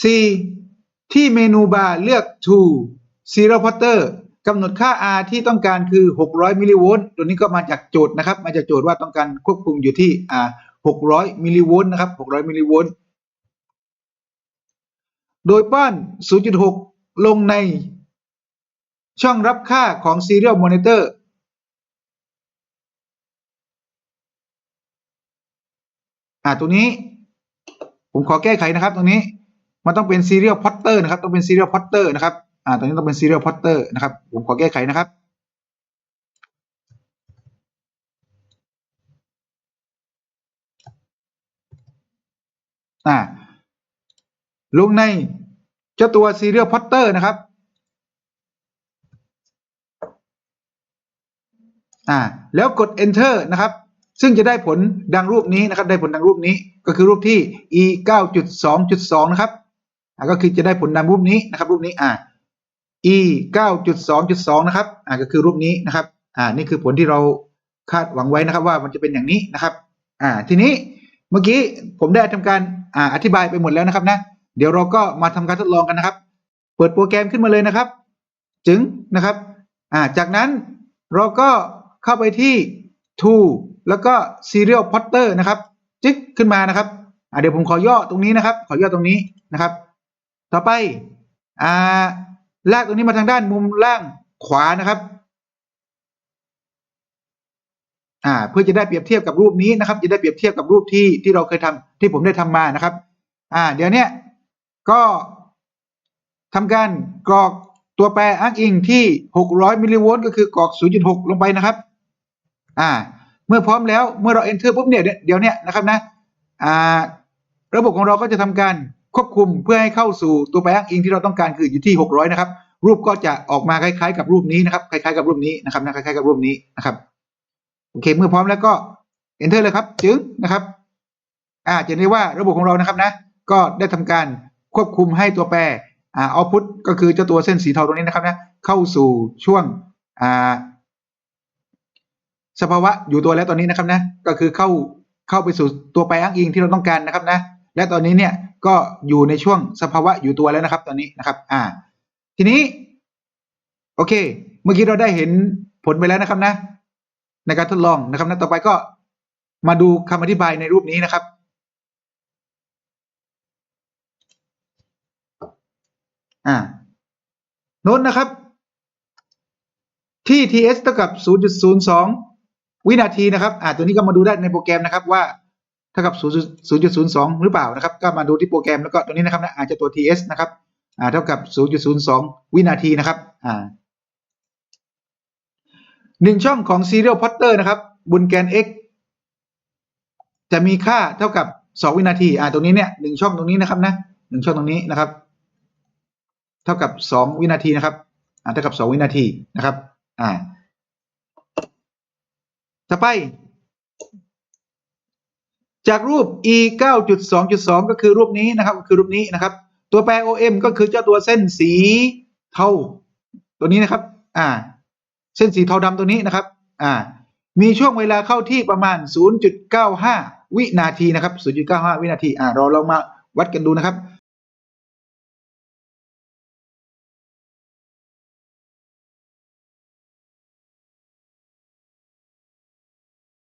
4. ที่เมนูบาร์เลือก to serial pointer กำหนดค่า R ที่ต้องการคือ 600 มิลลิโวลต์ ตัวนี้ก็มาจากโจทย์นะครับ มาจากโจทย์ว่าต้องการควบคุมอยู่ที่อ่า600 มิลลิโวลต์นะครับ 600 มิลลิโวลต์ โดยป้อน 0.6 ลงในช่องรับค่าของ serial monitor อ่าตรงนี้ ผมขอแก้ไขนะครับตรงนี้ มันต้องเป็น serial pointer นะครับ ต้องเป็น serial pointer นะครับ อ่าตรงนี้ต้องเป็น serial pointer นะครับ ผมขอแก้ไขนะครับ อ่า ลงในเจ้าตัว serial pointer นะครับ อ่า แล้วกด enter นะครับซึ่งจะได้ผลดังรูปนี้นะครับ ได้ผลดังรูปนี้ก็คือรูปที่ e 9.2.2 นะครับ ก็คือจะได้ผลดังรูปนี้นะครับ รูปนี้อ่า e 9.2.2 นะครับอ่าก็คือรูปนี้นะครับ อ่านี่คือผลที่เราคาดหวังไว้นะครับว่ามันจะเป็นอย่างนี้นะครับ อ่า ทีนี้เมื่อกี้ผมได้ทำการอ่าอธิบายไปหมดแล้วนะครับนะ เดี๋ยวเราก็มาทำการทดลองกันนะครับ เปิดโปรแกรมขึ้นมาเลยนะครับ จึงนะครับ อ่า จากนั้นเราก็เข้าไปที่ to แล้วก็ serial pointer นะครับ จึ๊กขึ้นมานะครับ อ่าเดี๋ยวผมขอย่อตรงนี้นะครับ ขอย่อตรงนี้นะครับ ต่อไปอ่าลากตรงนี้มาทางด้านมุมล่างขวานะครับอ่าเพื่อจะได้เปรียบเทียบกับรูปนี้นะครับ จะได้เปรียบเทียบกับรูปที่ที่เราเคยทำที่ผมได้ทำมานะครับ อ่า เดี๋ยวเนี้ยก็ทำการกรอกตัวแปรอ้างอิงที่ 600มิลลิโวลต์ก็คือกรอก 0.6 ลงไปนะครับ อ่า เมื่อพร้อมแล้วเมื่อเรา enter ปุ๊บเนี่ยเดี๋ยวเนี้ยนะครับนะ อ่า ระบบของเราก็จะทำการ ควบคุมเพื่อให้เข้าสู่ตัวแปรอ้างอิงที่เราต้องการคืออยู่ที่ 600 นะครับ รูปก็จะออกมาคล้ายๆ กับรูปนี้นะครับคล้ายๆกับรูปนี้นะครับนะคล้ายๆกับรูปนี้นะครับโอเคเมื่อพร้อมแล้วก็ enter เลยครับจึงนะครับอ่าจะได้ว่าระบบของเรานะครับนะ ก็ได้ทำการควบคุมให้ตัวแปรอ่า output ก็คือเจ้าตัวเส้นสีเทาตรงนี้นะครับนะเข้าสู่ช่วงอ่าสภาวะอยู่ตัวแล้วตอนนี้นะครับนะก็คือเข้าเข้าไปสู่ตัวแปรอ้างอิงที่เราต้องการนะครับนะ และตอนนี้เนี่ย ก็อยู่ในช่วงสภาวะอยู่ตัวแล้วนะครับ ตอนนี้นะครับ อ่า ทีนี้ โอเค เมื่อกี้เราได้เห็นผลไปแล้วนะครับนะ ในการทดลองนะครับนะต่อไปก็มาดูคำอธิบายในรูปนี้นะครับ อ่า โน้นนะครับ ที่ ts เท่ากับ 0.02 วินาทีนะครับ อ่าตัวนี้ก็มาดูได้ในโปรแกรมนะครับว่า เท่ากับ 0.02 หรือเปล่านะครับ ก็มาดูที่โปรแกรมแล้วก็ตัวนี้นะครับนะอาจจะตัว ts นะครับอ่าเท่ากับ 0.02 วินาทีนะครับอ่าหนึ่งช่องของ serial pointer นะครับบนแกน x จะมีค่าเท่ากับ 2 วินาทีอ่าตรงนี้เนี่ยหนึ่งช่องตรงนี้นะครับนะหนึ่งช่องตรงนี้นะครับ เท่ากับ 2 วินาทีนะครับอ่าเท่ากับ 2 วินาทีนะครับอ่าต่อไป จากรูป e 9.2.2 ก็คือรูปนี้นะครับคือรูปนี้นะครับ ตัวแปร om ก็คือเจ้าตัวเส้นสีเทาตัวนี้นะครับ อ่า เส้นสีเทาดำตัวนี้นะครับ อ่า มีช่วงเวลาเข้าที่ประมาณ 0.95 วินาทีนะครับ 0.95 วินาที อ่าเราเรามาวัดกันดูนะครับ